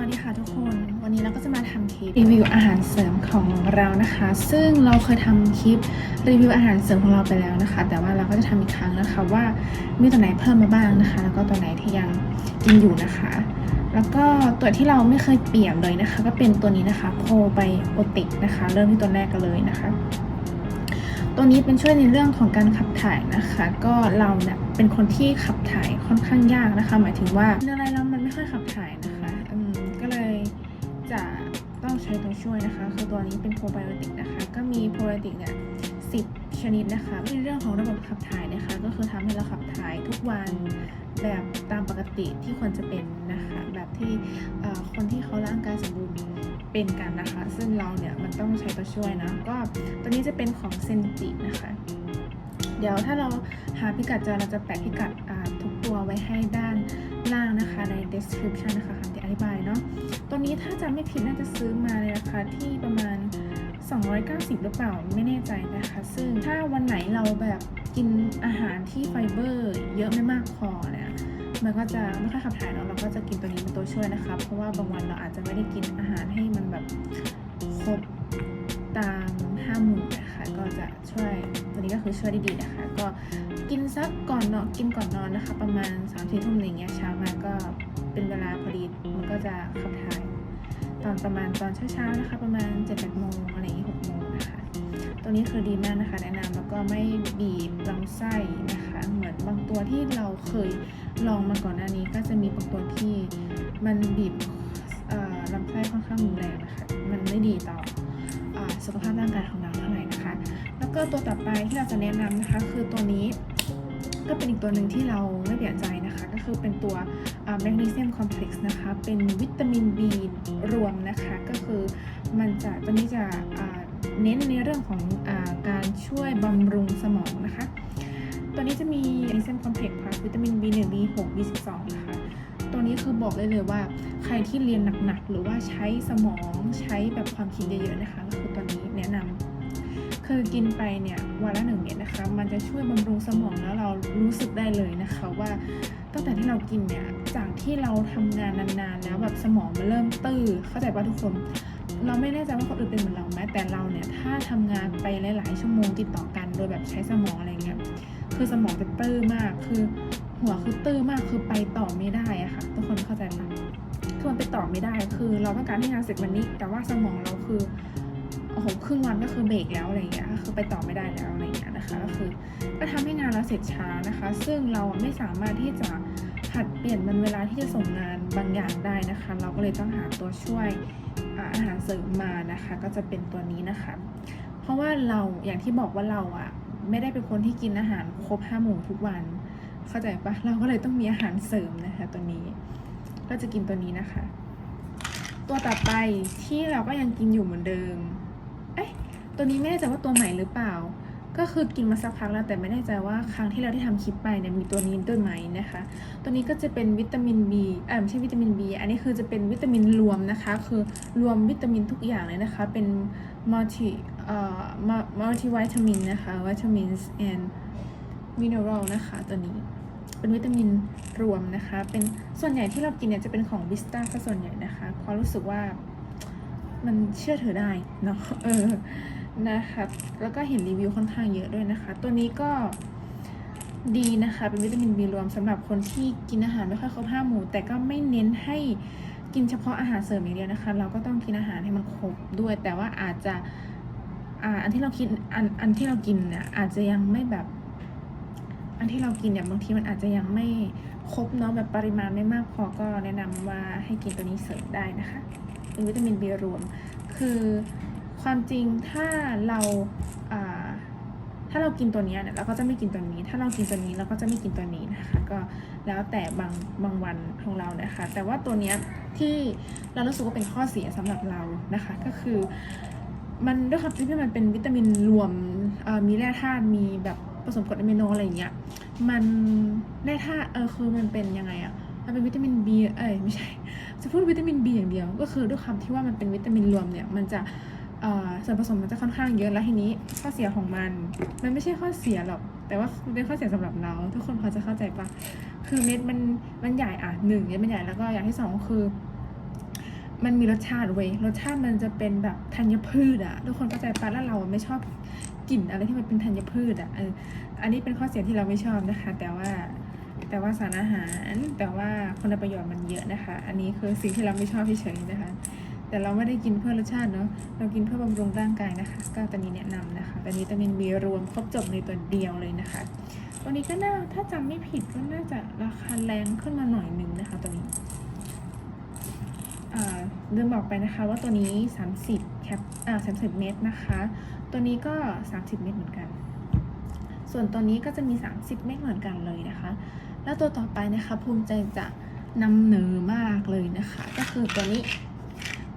วัสดีค่ะทุกคน วันนี้เราก็จะมาทำคลิปรีวิวอาหารเสริมของเรานะคะ ซึ่งเราเคยทำคลิปรีวิวอาหารเสริมของเราไปแล้วนะคะ แต่ว่าเราก็จะทำอีกครั้งนะคะว่ามีตัวไหนเพิ่มมาบ้างนะคะ แล้วก็ตัวไหนที่ยังกินอยู่นะคะ แล้วก็ตัวที่เราไม่เคยเปลี่ยนเลยนะคะ ก็เป็นตัวนี้นะคะโพไบโอติกนะคะ เริ่มที่ตัวแรกกันเลยนะคะตัวนี้เป็นช่วยในเรื่องของการขับถ่ายนะคะ ก็เราเนี่ยเป็นคนที่ขับถ่ายค่อนข้างยากนะคะ หมายถึงว่าอะไรแล้ว ใช้ตัวช่วยนะคะ คือตัวนี้เป็นโปรไบโอติกนะคะ ก็มีโปรไบโอติกเนี่ยสิบชนิดนะคะในเรื่องของระบบขับถ่ายนะคะ ก็คือทำให้เราขับถ่ายทุกวันแบบตามปกติที่ควรจะเป็นนะคะ แบบที่คนที่เขาร่างกายสมบูรณ์เป็นกันนะคะ ซึ่งเราเนี่ยมันต้องใช้ตัวช่วยนะ ก็ตัวนี้จะเป็นของเซนจินะคะ เดี๋ยวถ้าเราหาพิกัดเจอเราจะแปะพิกัดทุกตัวไว้ให้ด้านล่างนะคะใน description นะคะคำที่อธิบายเนาะ ตัวนี้ถ้าจะไม่ผิดน่าจะซื้อมาในราคาที่ประมาณ 290 หรือเปล่าไม่แน่ใจนะคะ ซึ่งถ้าวันไหนเราแบบกินอาหารที่ไฟเบอร์เยอะไม่มากพอเนี่ยมันก็จะไม่ค่อยขับถ่ายเนาะเราก็จะกินตัวนี้เป็นตัวช่วยนะคะ เพราะว่าบางวันเราอาจจะไม่ได้กินอาหารให้มันแบบครบตามห้าหมู่นะคะก็จะช่วยตัวนี้ก็คือช่วยได้ดีนะคะ ก็กินสักก่อนนอนกินก่อนนอนนะคะ ประมาณ3ามสี่ทุ่มอะไรเงี้ยเช้ามาก็ เป็นเวลาพอดีมันก็จะขับถ่าย ตอนประมาณตอนเช้าๆนะคะ ประมาณ7จ็ดแปดโมงอะไรอย่างนี้หกโมงนะคะตัวนี้คือดีมากนะคะ แนะนำแล้วก็ไม่บีบลำไส้นะคะ เหมือนบางตัวที่เราเคยลองมาก่อนหน้านี้ ก็จะมีบางตัวที่มันบีบลำไส้ค่อนข้างรุนแรงนะคะ มันไม่ดีต่ออสุขภาพร่างกายของเราเท่าไหร่นะคะ แล้วก็ตัวต่อไปที่เราจะแนะนำนะคะ คือตัวนี้ ก็เป็นอีกตัวหนึ่งที่เราไม่เปลี่ยนใจนะคะ ก็คือเป็นตัวแมกนีเซียมคอมเพล็กซ์นะคะ เป็นวิตามิน B รวมนะคะ ก็คือมันจะตัวนี้จะเน้นในเรื่องของอการช่วยบำรุงสมองนะคะ ตัวนี้จะมีแมกนีเซียมคอมเพล็กซ์ค่ะวิตามิน B1 B6 B12 นะคะตัวนี้คือบอกได้เลยว่าใครที่เรียนหนักๆ หรือว่าใช้สมองใช้แบบความคิดเยอะๆนะคะ คือกินไปเนี่ยวันละหนึ่งเม็ดนะคะ มันจะช่วยบำรุงสมองแล้วเรารู้สึกได้เลยนะคะว่าตั้งแต่ที่เรากินเนี่ยจากที่เราทำงานนานๆ แล้วแบบสมองมันเริ่มตื้อเข้าใจป่ะทุกคน เราไม่แน่ใจว่าคนอื่นเป็นเหมือนเราไหมแต่เราเนี่ยถ้าทำงานไปหลายๆชั่วโมงติดต่อกันโดยแบบใช้สมองอะไรเงี้ยคือสมองจะตื้อมากคือหัวคือตื้อมากคือไปต่อไม่ได้อะค่ะ ทุกคนเข้าใจปะคือมันไปต่อไม่ได้คือเราต้องการให้งานเสร็จวันนี้ แต่ว่าสมองเราคือ โอ้โหครึ่งวันก็คือเบรกแล้วอะไรอย่างเงี้ยก็คือไปต่อไม่ได้แล้วอะไรอย่างเงี้ยนะคะก็คือก็ทำให้งานเราเสร็จช้านะคะ ซึ่งเราไม่สามารถที่จะผัดเปลี่ยนมันเวลาที่จะส่งงานบางอย่างได้นะคะ เราก็เลยต้องหาตัวช่วยอาหารเสริมมานะคะ ก็จะเป็นตัวนี้นะคะ เพราะว่าเราอย่างที่บอกว่าเราอะไม่ได้เป็นคนที่กินอาหารครบห้าหมู่ทุกวัน เข้าใจปะเราก็เลยต้องมีอาหารเสริมนะคะตัวนี้ ก็จะกินตัวนี้นะคะ ตัวต่อไปที่เราก็ยังกินอยู่เหมือนเดิม ตัวนี้ไม่แน่ใจว่าตัวใหม่หรือเปล่า ก็คือกินมาสักพักแล้วแต่ไม่แน่ใจว่าครั้งที่เราได้ทำคลิปไปเนี่ยมีตัวนี้ด้วยไหมนะคะ ตัวนี้ก็จะเป็นวิตามิน B เออไม่ใช่วิตามิน B อันนี้คือจะเป็นวิตามินรวมนะคะ คือรวมวิตามินทุกอย่างเลยนะคะ เป็น multi เอ่อ multi vitamin นะคะ vitamins and mineral นะคะตัวนี้เป็นวิตามินรวมนะคะ เป็นส่วนใหญ่ที่เรากินเนี่ยจะเป็นของวิสตาซะส่วนใหญ่นะคะเพราะรู้สึกว่ามันเชื่อถือได้เนาะเออ นะคะแล้วก็เห็นรีวิวค่อนข้างเยอะด้วยนะคะ ตัวนี้ก็ดีนะคะ เป็นวิตามิน B รวมสำหรับคนที่กินอาหารไม่ค่อยครบห้าหมู่ แต่ก็ไม่เน้นให้กินเฉพาะอาหารเสริมอย่างเดียวนะคะ เราก็ต้องกินอาหารให้มันครบด้วย แต่ว่าอาจจะอันที่เราคิดอันอันที่เรากินเนี่ยอาจจะยังไม่แบบ อันที่เรากินเนี่ยบางทีมันอาจจะยังไม่ครบเนาะแบบปริมาณไม่มากพอก็แนะนำว่าให้กินตัวนี้เสริมได้นะคะเป็นวิตามิน B รวม คือ ความจริงถ้าเราถ้าเรากินตัวนี้เนี่ยเราก็จะไม่กินตัวนี้ ถ้าเรากินตัวนี้เราก็จะไม่กินตัวนี้นะคะ ก็แล้วแต่บางบางวันของเรานะคะ แต่ว่าตัวเนี้ยที่เรารู้สึกว่าเป็นข้อเสียสำหรับเรานะคะ ก็คือมันด้วยความที่มันเป็นวิตามินรวมมีแร่ธาตุมีแบบผสมกรดอะมิโนอะไรอย่างเงี้ยมันแร่ธาตุเออคือมันเป็นยังไงอะมันเป็นวิตามิน B เอ้ยไม่ใช่จะพูดวิตามิน B อย่างเดียว ก็คือด้วยความที่ว่ามันเป็นวิตามินรวมเนี่ยมันจะ ส่วนผสมมันจะค่อนข้างเยอะแล้วทีนี้ข้อเสียของมัน มันไม่ใช่ข้อเสียหรอก แต่ว่ามันเป็นข้อเสียสำหรับเรา ทุกคนพอจะเข้าใจปะคือเม็ดมันมันใหญ่อะหนึ่งเม็ดมันใหญ่แล้วก็อย่างที่สองคือ มันมีรสชาติเว้ยรสชาติมันจะเป็นแบบธัญพืชอะทุกคนเข้าใจปะแล้วเราไม่ชอบกลิ่นอะไรที่มันเป็นธัญพืชอะเอออันนี้เป็นข้อเสียที่เราไม่ชอบนะคะ แต่ว่าแต่ว่าสารอาหารแต่ว่าคุณประโยชน์มันเยอะนะคะ อันนี้คือสิ่งที่เราไม่ชอบเฉยๆนะคะ แต่เราไม่ได้กินเพื่อรสชาติเนาะเรากินเพื่อบำรุงร่างกายนะคะ ก็ตัวนี้แนะนำนะคะตัวนี้วิตามินบีรวมครบจบในตัวเดียวเลยนะคะตัวนี้ก็น่าถ้าจำไม่ผิดก็น่าจะราคาแรงขึ้นมาหน่อยหนึงนะคะตัวนี้อ่าลืมบอกไปนะคะว่าตัวนี้ 30แคปอ่า30 เมตรนะคะ ตัวนี้ก็ 30 เมตรเหมือนกัน ส่วนตัวนี้ก็จะมี 30 เมตรเหมือนกันเลยนะคะ แล้วตัวต่อไปนะคะภูมิใจจะนำเหนอมากเลยนะคะ ก็คือตัวนี้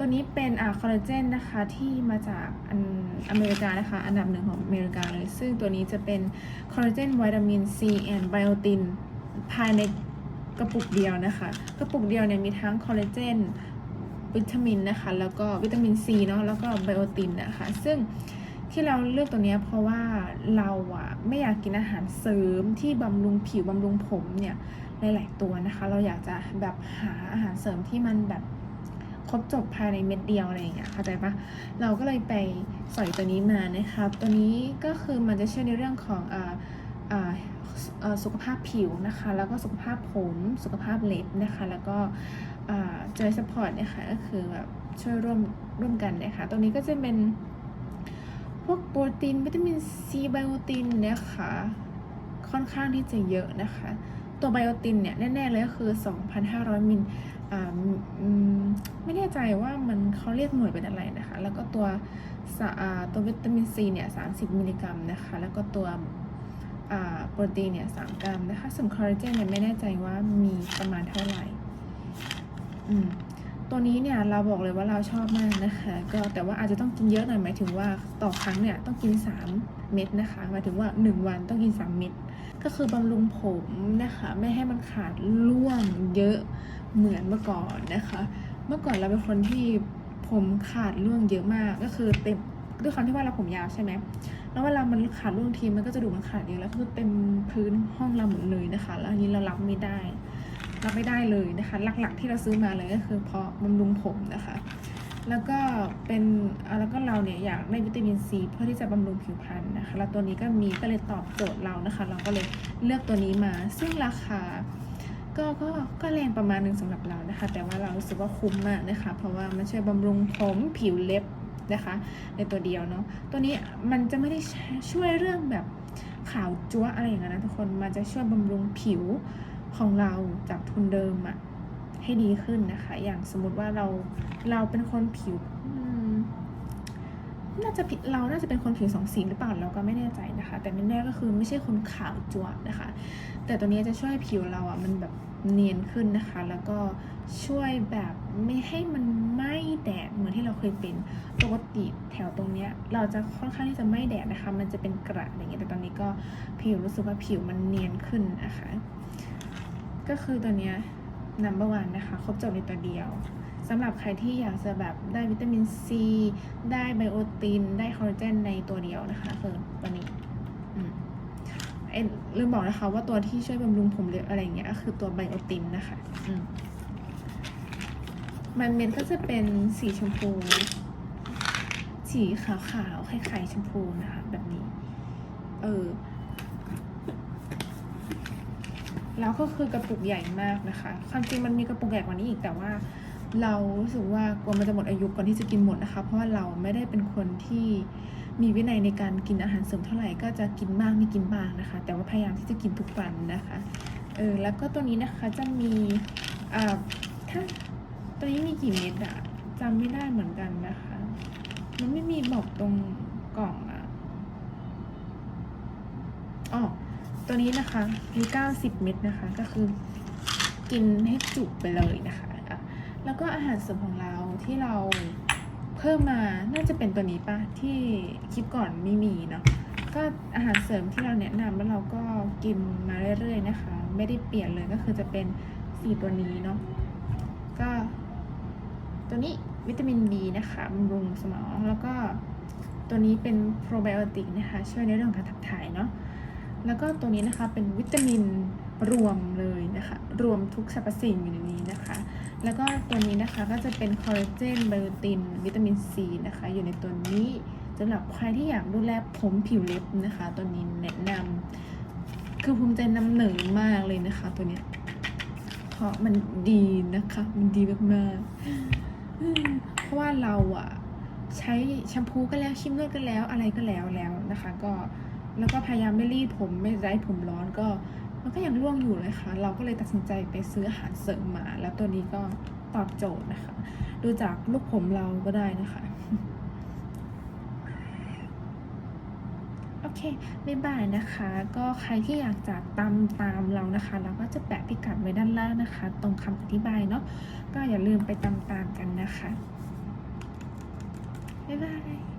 ตัวนี้เป็นอ่าคอลลาเจนนะคะที่มาจากอันอเมริกานะคะ อันดับหนึ่งของอเมริกาเลย ซึ่งตัวนี้จะเป็นคอลลาเจนวิตามินซีแอนด์ไบโอตินภายในกระปุกเดียวนะคะ กระปุกเดียวเนี่ยมีทั้งคอลลาเจนวิตามินนะคะ แล้วก็วิตามินซีเนาะแล้วก็ไบโอตินนะคะ ซึ่งที่เราเลือกตัวนี้เพราะว่าเราอะไม่อยากกินอาหารเสริมที่บำรุงผิวบำรุงผมเนี่ยหลาย ๆ ตัวนะคะ เราอยากจะแบบหาอาหารเสริมที่มันแบบ ครบจบภายในเม็ดเดียวอะไรอย่างเงี้ยเข้าใจปะเราก็เลยไปสอยตัวนี้มานะคะตัวนี้ก็คือมันจะช่วยในเรื่องของอ่าอ่าสุขภาพผิวนะคะ แล้วก็สุขภาพผม สุขภาพเล็บนะคะ แล้วก็จอยสปอร์ตนะคะก็คือแบบช่วยร่วมร่วมกันนะคะ ตรงนี้ก็จะเป็นพวกโปรตีนวิตามินซีไบโอตินนะคะ ค่อนข้างที่จะเยอะนะคะ ตัวไบโอตินเนี่ยแน่ๆเลยก็คือ 2,500 มิล ไม่แน่ใจว่ามันเขาเรียกหน่วยเป็นอะไรนะคะ แล้วก็ตัวตัววิตามินซีเนี่ย30มิลลิกรัมนะคะ แล้วก็ตัวโปรตีนเนี่ย3กรัมนะคะ ส่วนคอลลาเจนเนี่ยไม่แน่ใจว่ามีประมาณเท่าไหร่ตัวนี้เนี่ยเราบอกเลยว่าเราชอบมากนะคะ ก็แต่ว่าอาจจะต้องกินเยอะหน่อยหมายถึงว่าต่อครั้งเนี่ยต้องกิน 3 เม็ดนะคะหมายถึงว่า 1 วันต้องกิน 3 เม็ดก็คือบำรุงผมนะคะ ไม่ให้มันขาดร่วงเยอะ เหมือนเมื่อก่อนนะคะ เมื่อก่อนเราเป็นคนที่ผมขาดร่วงเยอะมากก็คือเต็มด้วยความที่ว่าเราผมยาวใช่ไหมแล้วเวลามันขาดร่วงทีมันก็จะดูมันขาดเยอะแล้วคือเต็มพื้นห้องเราหมดเลยนะคะ แล้วอันนี้เรารับไม่ได้ รับไม่ได้เลยนะคะ หลักๆที่เราซื้อมาเลยก็คือเพราะบำรุงผมนะคะ แล้วก็เป็นแล้วก็เราเนี่ยอยากได้วิตามินซีเพื่อที่จะบำรุงผิวพรรณนะคะ แล้วตัวนี้ก็มีก็เลยตอบโจทย์เรานะคะ เราก็เลยเลือกตัวนี้มา ซึ่งราคา ก็ก็ก็แรงประมาณหนึ่งสำหรับเรานะคะ แต่ว่าเรารู้สึกว่าคุ้มมากนะคะ เพราะว่ามันช่วยบำรุงผมผิวเล็บนะคะ ในตัวเดียวเนาะตัวนี้มันจะไม่ได้ช่วยเรื่องแบบขาวจั๊วอะไรอย่างนั้นนะทุกคนมันจะช่วยบำรุงผิวของเราจากทุนเดิมอะให้ดีขึ้นนะคะ อย่างสมมติว่าเราเราเป็นคนผิว น่าจะผิดเราน่าจะเป็นคนผิวสองสีหรือเปล่าเราก็ไม่แน่ใจนะคะ แต่แน่ๆก็คือไม่ใช่คนขาวจั๊วนะคะ แต่ตัวนี้จะช่วยให้ผิวเราอะมันแบบเนียนขึ้นนะคะ แล้วก็ช่วยแบบไม่ให้มันไหม้แดดเหมือนที่เราเคยเป็นปกติแถวตรงเนี้ยเราจะค่อนข้างที่จะไหม้แดดนะคะ มันจะเป็นกระอย่างเงี้ยแต่ตอนนี้ก็ผิวรู้สึกว่าผิวมันเนียนขึ้นนะคะ ก็คือตัวเนี้ย number one นะคะ ครบจบในตัวเดียว สำหรับใครที่อยากจะแบบได้วิตามินซี ได้ไบโอติน ได้คอลลาเจนในตัวเดียวนะคะคือตัวนี้เอ็นลืมบอกนะคะว่าตัวที่ช่วยบำรุงผมเล็บอะไรอย่างเงี้ยก็คือตัวไบโอตินนะคะมมันเม็ดก็จะเป็นสีชมพู สีขาวๆคล้ายๆชมพูนะคะ แบบนี้ เออ แล้วก็คือกระปุกใหญ่มากนะคะ ความจริงมันมีกระปุกใหญ่กว่านี้อีกแต่ว่า เรารู้สึกว่ากลัวมันจะหมดอายุก่อนที่จะกินหมดนะคะ เพราะว่าเราไม่ได้เป็นคนที่มีวินัยในการกินอาหารเสริมเท่าไหร่ก็จะกินบ้างไม่กินบ้างนะคะ แต่ว่าพยายามที่จะกินทุกวันนะคะเออแล้วก็ตัวนี้นะคะจะมีอ่าถ้าตัวนี้มีกี่เม็ดอะจำไม่ได้เหมือนกันนะคะ มันไม่มีบอกตรงกล่องอะอ๋อตัวนี้นะคะมี 90 เม็ดนะคะ ก็คือกินให้จุไปเลยนะคะอะ แล้วก็อาหารเสริมของเราที่เราเพิ่มมาน่าจะเป็นตัวนี้ปะที่คลิปก่อนไม่มีเนาะก็อาหารเสริมที่เราแนะนำแล้วเราก็กินมาเรื่อยๆนะคะ ไม่ได้เปลี่ยนเลยก็คือจะเป็นสีตัวนี้เนาะก็ตัวนี้วิตามิน B นะคะบำรุงสมองแล้วก็ตัวนี้เป็นโปรไบโอติกนะคะ ช่วยในเรื่องของการขับถ่ายเนาะ แล้วก็ตัวนี้นะคะเป็นวิตามินรวมเลยนะคะ รวมทุกสรรพสิ่งอยู่ในนี้นะคะ แล้วก็ตัวนี้นะคะก็จะเป็นคอลลาเจนเบลูตินวิตามินซีนะคะ อยู่ในตัวนี้สำหรับใครที่อยากดูแลผมผิวเล็บนะคะ ตัวนี้แนะนำคือภูมิใจนำเหนิงมากเลยนะคะ ตัวเนี้ยเพราะมันดีนะคะ มันดีมากๆเพราะว่าเราอะใช้แชมพูก็แล้วครีมนวดก็แล้วอะไรก็แล้วแล้วนะคะ ก็ แล้วก็พยายามไม่รีดผมไม่ไร้ผมร้อนก็ มันก็ยังร่วงอยู่เลยค่ะ เราก็เลยตัดสินใจไปซื้ออาหารเสริมมา แล้วตัวนี้ก็ตอบโจทย์นะคะ ดูจากลูกผมเราก็ได้นะคะโอเคบ๊ายบายนะคะ ก็ใครที่อยากจะตามตามเรานะคะ เราก็จะแปะพิกัดไว้ด้านล่างนะคะ ตรงคำอธิบายเนาะก็อย่าลืมไปตามตามกันนะคะบ๊ายบาย